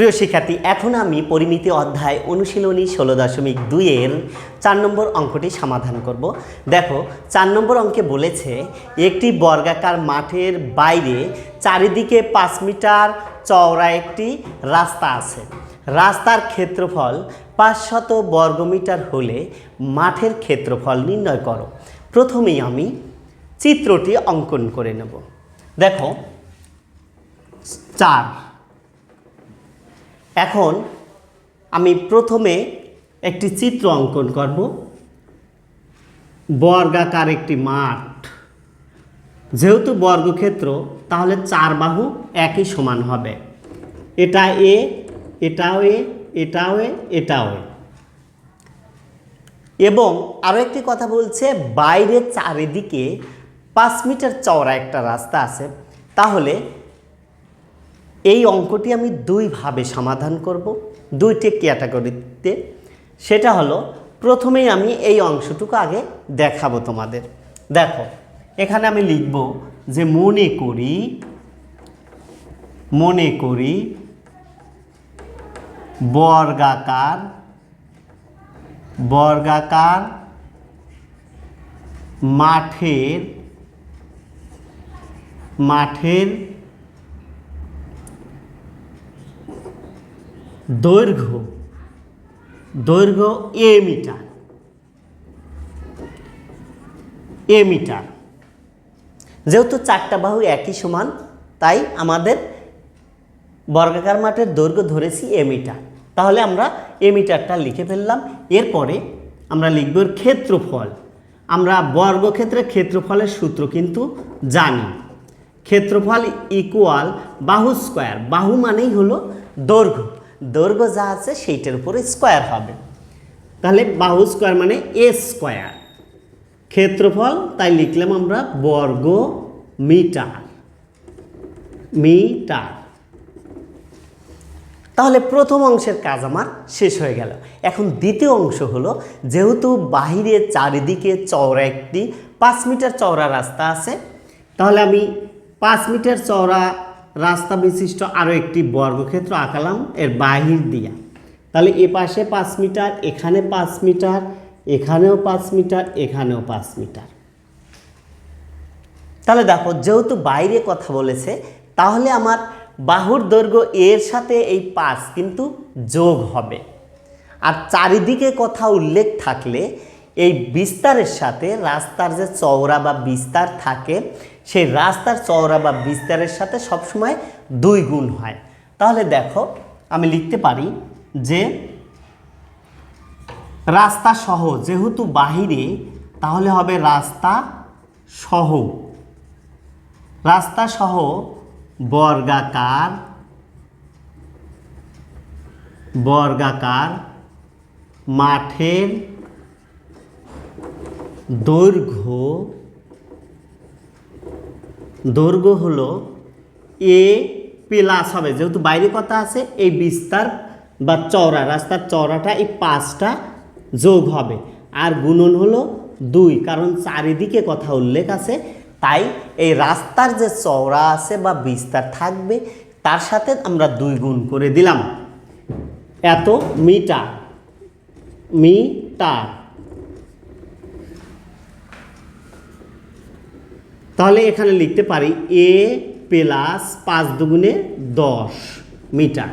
প্রিয় শিক্ষার্থী, এখন আমি পরিমিতি অধ্যায় অনুশীলনী ষোলো দশমিক দুইয়ের চার নম্বর অঙ্কটি সমাধান করব। দেখো, চার নম্বর অঙ্কে বলেছে, একটি বর্গাকার মাঠের বাইরে চারিদিকে পাঁচ মিটার চওড়া একটি রাস্তা আছে। রাস্তার ক্ষেত্রফল পাঁচশত বর্গমিটার হলে মাঠের ক্ষেত্রফল নির্ণয় করো। প্রথমেই আমি চিত্রটি অঙ্কন করে নেব। দেখো, চার এখন আমি প্রথমে একটি চিত্র অঙ্কন করব। বর্গাকার একটি মাঠ। যেহেতু বর্গক্ষেত্র, তাহলে চার বাহু একই সমান হবে। এটা এ, এটাও এ এটাও এ এটাও এ। এবং আরও একটি কথা বলছে, বাইরের চারিদিকে পাঁচ মিটার চওড়া একটা রাস্তা আছে। তাহলে এই অঙ্কটি আমি দুইভাবে সমাধান করব, দুইটি ক্যাটাগরিতে। সেটা হলো, প্রথমেই আমি এই অংশটুকু আগে দেখাবো তোমাদের। দেখো, এখানে আমি লিখব যে মনে করি মনে করি বর্গাকার বর্গাকার মাঠের মাঠের দৈর্ঘ্য দৈর্ঘ্য এ মিটার এ মিটার। যেহেতু চারটা বাহু একই সমান, তাই আমাদের বর্গাকার মাঠের দৈর্ঘ্য ধরেছি এ মিটার। তাহলে আমরা এ মিটারটা লিখে ফেললাম, এরপরে আমরা লিখব ক্ষেত্রফল। আমরা বর্গক্ষেত্রের ক্ষেত্রফলের সূত্র কিন্তু জানি। ক্ষেত্রফল ইকুয়াল বাহু স্কোয়ার বাহু মানেই হলো দৈর্ঘ্য। দৈর্ঘ্য যা আছে সেইটার উপরে স্কোয়ার হবে। তাহলে বাহু স্কোয়ার মানে এ স্কোয়ার ক্ষেত্রফল, তাই লিখলাম আমরা বর্গ মিটার। মিটার। তাহলে প্রথম অংশের কাজ আমার শেষ হয়ে গেল। এখন দ্বিতীয় অংশ হলো, যেহেতু বাহিরে চারিদিকে চওড়া একটি পাঁচ মিটার চওড়া রাস্তা আছে, তাহলে আমি পাঁচ মিটার চওড়া রাস্তা বিশিষ্ট আরও একটি বর্গক্ষেত্র আঁকালাম এর বাহির দিয়া। তাহলে এ পাশে পাঁচ মিটার, এখানে পাঁচ মিটার, এখানেও পাঁচ মিটার, এখানেও পাঁচ মিটার। তাহলে দেখো, যেহেতু বাইরে কথা বলেছে, তাহলে আমার বাহুর দৈর্ঘ্য এর সাথে এই পাঁচ কিন্তু যোগ হবে। আর চারিদিকে কথা উল্লেখ থাকলে এই বিস্তারের সাথে রাস্তার যে চওড়া বা বিস্তার থাকে সেই রাস্তার চওড়া বা বিস্তারের সাথে সবসময় দুই গুণ হয়। তাহলে দেখো, আমি লিখতে পারি যে রাস্তা সহ, যেহেতু বাহিরে, তাহলে হবে রাস্তা সহ। রাস্তা সহ বর্গাকার বর্গাকার মাঠের দৈর্ঘ্য দৈর্ঘ্য হলো এ প্লাস হবে। যেহেতু বাইরে কথা আছে, এই বিস্তার বা চওড়া, রাস্তার চওড়াটা, এই পাঁচটা যোগ হবে। আর গুণন হলো দুই, কারণ চারিদিকে কথা উল্লেখ আছে। তাই এই রাস্তার যে চওড়া আছে বা বিস্তার থাকবে, তার সাথে আমরা দুই গুণ করে দিলাম। এত মিটার মিটার। তাহলে এখানে লিখতে পারি এ প্লাস পাঁচ দুগুণে দশ মিটার।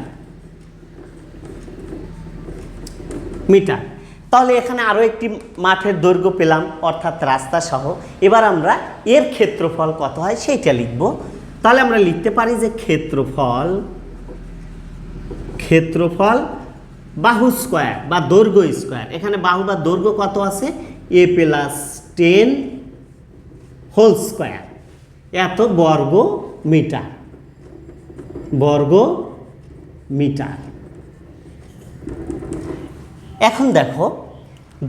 মিটার। তাহলে এখানে আরও একটি মাঠের দৈর্ঘ্য পেলাম, অর্থাৎ রাস্তা সহ। এবার আমরা এর ক্ষেত্রফল কত হয় সেইটা লিখব। তাহলে আমরা লিখতে পারি যে ক্ষেত্রফল ক্ষেত্রফল বাহু স্কোয়ার বা দৈর্ঘ্য স্কোয়ার। এখানে বাহু বা দৈর্ঘ্য কত আছে? A plus ten whole square. এত বর্গ মিটার বর্গ মিটার এখন দেখো,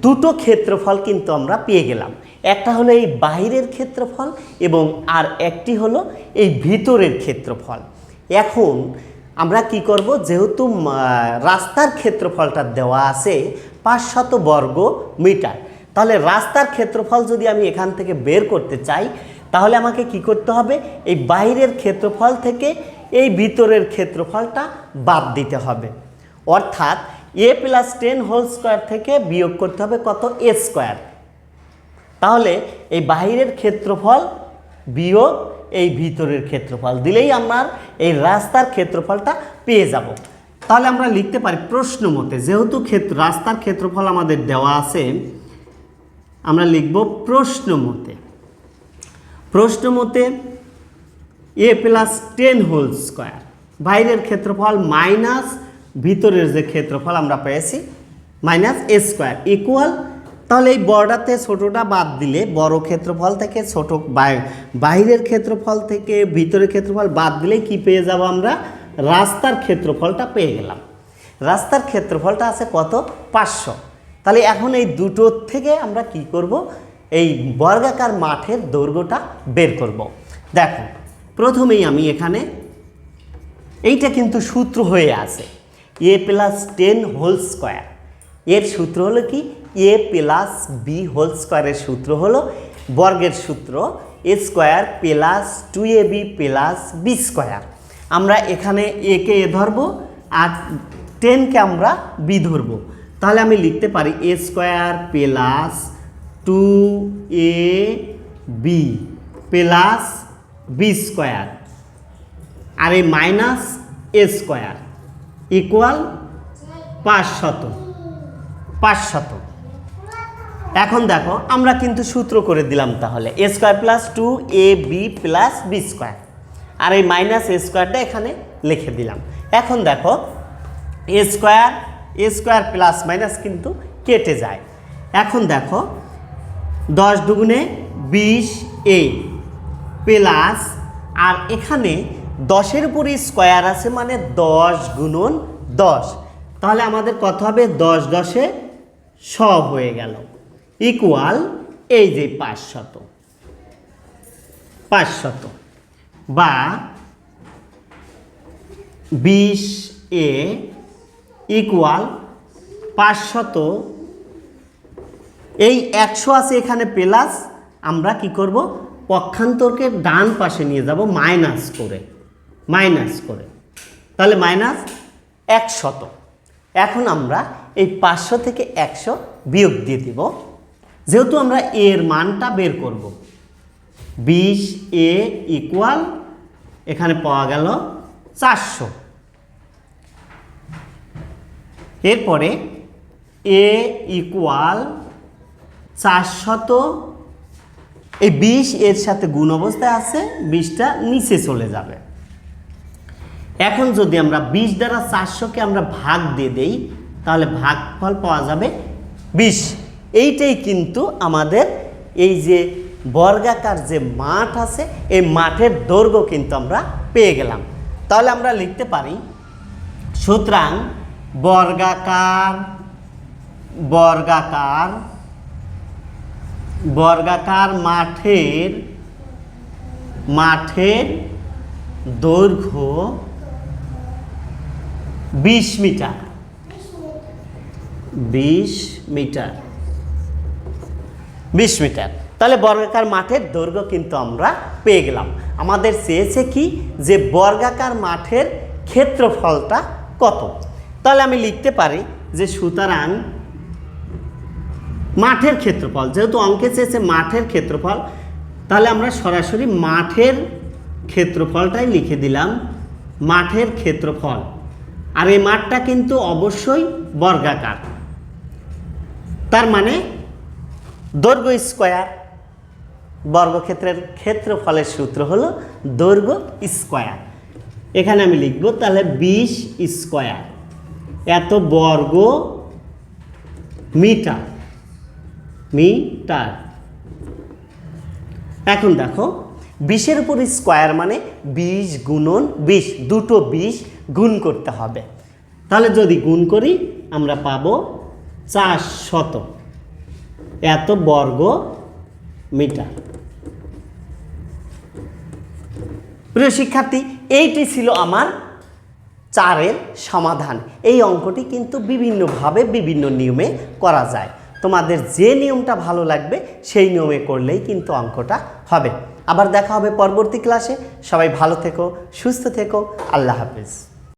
দুটো ক্ষেত্রফল কিন্তু আমরা পেয়ে গেলাম। একটা হলো এই বাইরের ক্ষেত্রফল এবং আর একটি হলো এই ভিতরের ক্ষেত্রফল। এখন আমরা কি করব, যেহেতু রাস্তার ক্ষেত্রফলটা দেওয়া আছে পাঁচশত বর্গ মিটার তাহলে রাস্তার ক্ষেত্রফল যদি আমি এখান থেকে বের করতে চাই, তাহলে আমাকে কি করতে হবে? এই বাইরের ক্ষেত্রফল থেকে এই ভিতরের ক্ষেত্রফলটা বাদ দিতে হবে। অর্থাৎ a plus ten whole square থেকে বিয়োগ করতে হবে কত? এ স্কোয়ার তাহলে এই বাহিরের ক্ষেত্রফল বিয়োগ এই ভিতরের ক্ষেত্রফল দিলেই আমার এই রাস্তার ক্ষেত্রফলটা পেয়ে যাব। তাহলে আমরা লিখতে পারি প্রশ্ন মতে, যেহেতু ক্ষেত্র রাস্তার ক্ষেত্রফল আমাদের দেওয়া আছে আমরা লিখব প্রশ্ন মতে। প্রশ্ন মতে a plus ten whole square বাইরের ক্ষেত্রফল মাইনাস ভিতরের যে ক্ষেত্রফল আমরা পেয়েছি মাইনাস এ স্কোয়ার ইকুয়াল তাহলে এই বর্ডারতে ছোটোটা বাদ দিলে, বড় ক্ষেত্রফল থেকে ছোট বাই- বাইরের ক্ষেত্রফল থেকে ভিতরের ক্ষেত্রফল বাদ দিলেই কি পেয়ে যাব আমরা? রাস্তার ক্ষেত্রফলটা পেয়ে গেলাম। রাস্তার ক্ষেত্রফলটা আছে কত? পাঁচশো। তাহলে এখন এই দুটোর থেকে আমরা কি করব? এই বর্গাকার মাঠের দৈর্ঘ্যটা বের করব। দেখো, প্রথমেই আমি এখানে এইটা কিন্তু সূত্র হয়ে আছে। A plus ten whole square. এর সূত্র হলো কি? এ প্লাস বি হোল স্কোয়ারের সূত্র হলো বর্গের সূত্র। A square plus two a b plus b square. আমরা এখানে একে এ ধরবো আর টেনকে আমরা বি ধরবো। তাহলে আমি লিখতে পারি a square plus two a b plus b square আর এই মাইনাস এ স্কোয়ার ইকুয়াল পাঁচশত পাঁচশত এখন দেখো, আমরা কিন্তু সূত্র করে দিলাম তাহলে। A square plus two a b plus b square আর এই মাইনাস এ স্কোয়ারটা এখানে লিখে দিলাম। এখন দেখো a square a square plus minus কিন্তু কেটে যায়। এখন দেখো, দশ দুগুণে বিশ এ প্লাস, আর এখানে দশের উপরে স্কোয়ার আছে মানে দশ গুণন দশ। তাহলে আমাদের কত হবে? দশ দশে শ হয়ে গেল। ইকুয়াল এই যে পাঁচশত পাঁচশত বা বিশ এ ইকুয়াল পাঁচশত, এই একশো আছে এখানে প্লাস আমরা কি করব? পক্ষান্তরকে ডান পাশে নিয়ে যাব মাইনাস করে মাইনাস করে। তাহলে মাইনাস একশত। এখন আমরা এই পাঁচশো থেকে একশো বিয়োগ দিয়ে দিব। যেহেতু আমরা এর মানটা বের করব। বিশ এ ইকুয়াল এখানে পাওয়া গেল চারশো। এরপরে এ ইকুয়াল চারশত, এই বিশ এর সাথে গুণ অবস্থায় আছে, বিশটা নিচে চলে যাবে। এখন যদি আমরা বিশ দ্বারা চারশোকে আমরা ভাগ দিয়ে দেই, তাহলে ভাগফল পাওয়া যাবে বিশ। এইটাই কিন্তু আমাদের এই যে বর্গাকার যে মাঠ আছে, এই মাঠের দৈর্ঘ্য কিন্তু আমরা পেয়ে গেলাম। তাহলে আমরা লিখতে পারি, সুতরাং বর্গাকার বর্গাকার বর্গাকার মাঠের মাঠের দৈর্ঘ্য বিশ মিটার। বিশ মিটার। বিশ মিটার। তাহলে বর্গাকার মাঠের দৈর্ঘ্য কিন্তু আমরা পেয়ে গেলাম। আমাদের চেয়েছে কি যে বর্গাকার মাঠের ক্ষেত্রফলটা কত? তাহলে আমি লিখতে পারি যে সুতরাং মাঠের ক্ষেত্রফল, যেহেতু অঙ্কে চেয়েছে মাঠের ক্ষেত্রফল, তাহলে আমরা সরাসরি মাঠের ক্ষেত্রফলটাই লিখে দিলাম, মাঠের ক্ষেত্রফল। আর এই মাঠটা কিন্তু অবশ্যই বর্গাকার। তার মানে দৈর্ঘ্য স্কোয়ার, বর্গক্ষেত্রের ক্ষেত্রফলের সূত্র হলো দৈর্ঘ্য স্কোয়ার। এখানে আমি লিখব, তাহলে বিশ স্কোয়ার। এত বর্গ মিটার মিটার। এখন দেখো, বিশের উপর স্কোয়ার মানে বিশ গুণন বিশ, দুটো বিশ গুণ করতে হবে। তাহলে যদি গুণ করি, আমরা পাবো চার শত এত বর্গ মিটার। প্রিয় শিক্ষার্থী, এইটি ছিল আমার চারের সমাধান। এই অঙ্কটি কিন্তু বিভিন্নভাবে বিভিন্ন নিয়মে করা যায়। তোমাদের যে নিয়মটা ভালো লাগবে, সেই নিয়মে করলেই কিন্তু অঙ্কটা হবে। আবার দেখা হবে পরবর্তী ক্লাসে সবাই ভালো থেকো, সুস্থ থেকো। আল্লাহ হাফেজ।